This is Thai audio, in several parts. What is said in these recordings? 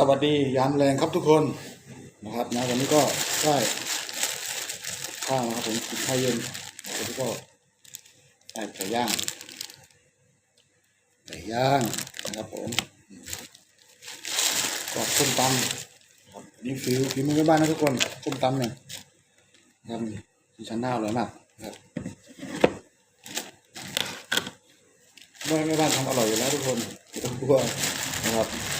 สวัสดียามแรงครับทุกคนนะครับนะวันนี้ก็ได้ข้าวนะครับผมกินข้าวเย็นวันนี้ก็ได้ไก่ย่างไก่ย่างนะครับผมก็ส้มตำครับนี่ฟิวฟิวมือแม่บ้านนะทุกคนส้มตำเนี่ยนะครับชั้นหน้าอร่อยมากนะครับแม่แม่บ้านทำอร่อยอยู่แล้วทุกคนไม่ต้องกลัวนะครับ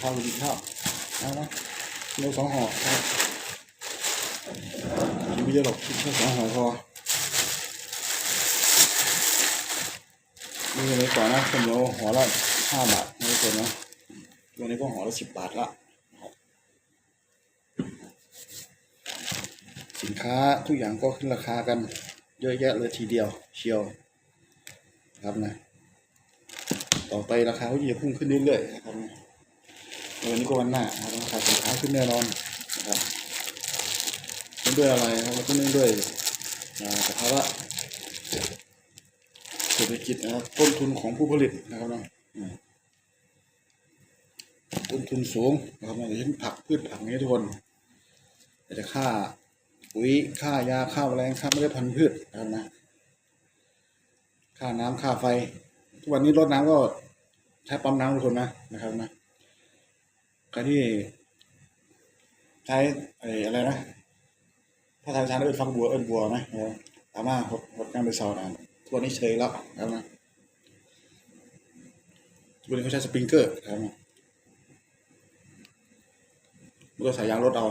ข้าวกินข้าวเอานะกินเอาสองห่อครับกินไม่เยอะหรอกกินแค่สองห่อพอนี่เลยก่อนนะข้าวเหนียวห่อละห้าบาทไม่เกินนะตัวนี้ก็ห่อละสิบบาทละสินค้าทุกอย่างก็ขึ้นราคากันเยอะแยะเลยทีเดียวเชียวครับนะ ต่อไปราคาก็จะพุ่งขึ้นเรื่อยๆครับ วันนี้ก็วันหน้านะครับราคาสินค้าขึ้นแน่นอนนะครับเนื่องด้วยอะไรครับก็เนื่องด้วยอ่าสภาวะเศรษฐกิจนะครับต้นทุนของผู้ผลิตนะครับเนาะต้นทุนสูงนะครับอย่างเช่นผักพืชผักนี้ทุกคนแต่จะค่าปุ๋ยค่ายาค่าแมลงค่าเมล็ดพันธุ์พืชนะครับนะค่าน้ำค่าไฟ ทุกวันนี้รดน้ำก็ใช้ปั๊มน้ำทุกคนนะนะครับนะ การที่ใช้ไอ้อะไรนะถ้าทางชาเอิญฟังบัวเอิญบัวนะเออสามารถหดหดงานไปสอนอะทัวนี้เฉยแล้วครับนะทัวนี้เขาใช้สปริงเกอร์ครับมันก็ใส่ยางรถเอา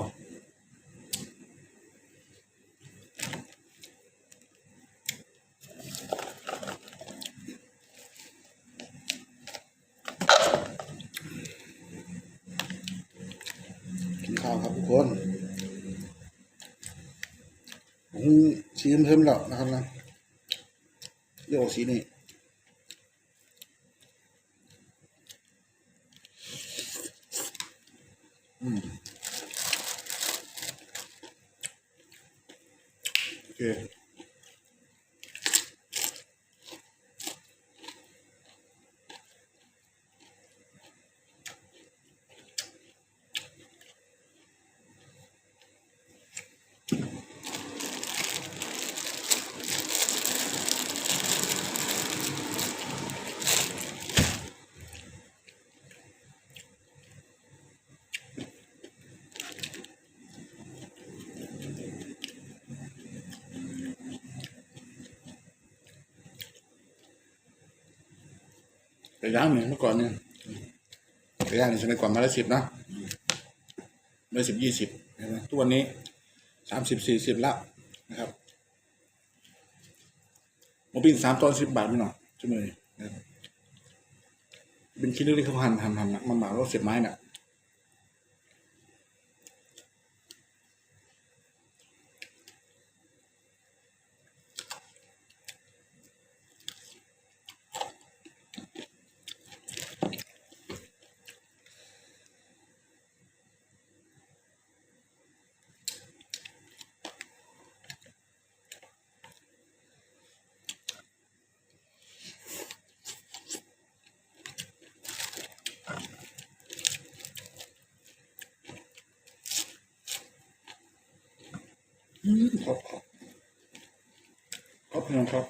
ข้าวครับทุกคนผมสีเพิ่มแล้วนะครับนะโยกสีนี่อืมโอเค ย่างเนี่ยเมื่อก่อนเนี่ยไก่ย่างเนี่ยสมัยก่อนมาละสิบนะมาสิบยี่สิบนะทุกวันนี้สามสิบสี่สิบละนะครับหมูปิ้งสามตอนสิบบาทไม่หน่อยชั่วโมงนี้นครับเป็นชิ้นเล็กๆเขาหั่นหั่นหั่นนะมันหมาแล้วเสียบไม้น่ะ ครับครับพี่น้องครับ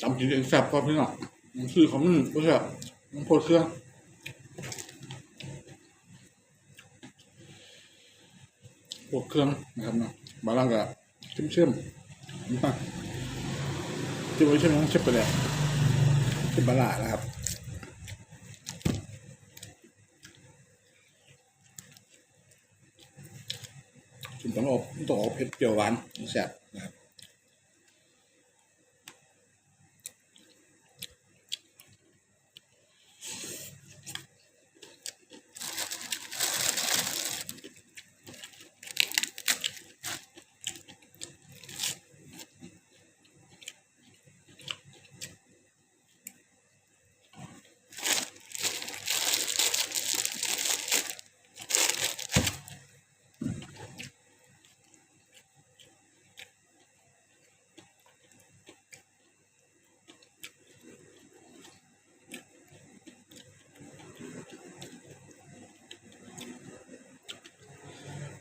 จำกินเองแซ่บครับพี่น้อง มันคือเขามันไม่ใช่มันโพดเครื่องโพดเครื่องนะครับเนาะบางร่างก็เชื่อมเชื่อมมาที่ไว้เชื่อมต้องเชื่อมไปแล้วเชื่อมบาลานะครับจุ่มต้องออกต้องออกเผ็ดเปรี้ยวหวานแซ่บ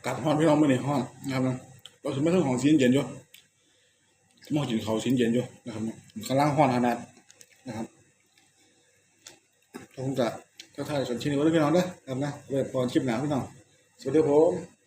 กับห้อนพี่น้องไม่ในห้อนนะครับเราถึงไม่ต้องของชิ้นเย็นอยู่มองจินเขาวชิ้นเย็นอยู่นะครับข้างล่างห้อนขนาดนะครับคงจะท้าทายส่วนชิ้นนี้ไว้ด้พี่น้องเด้อครับนะเริ่มตอนคลิปหนาพี่น้องสวัสดีครับผม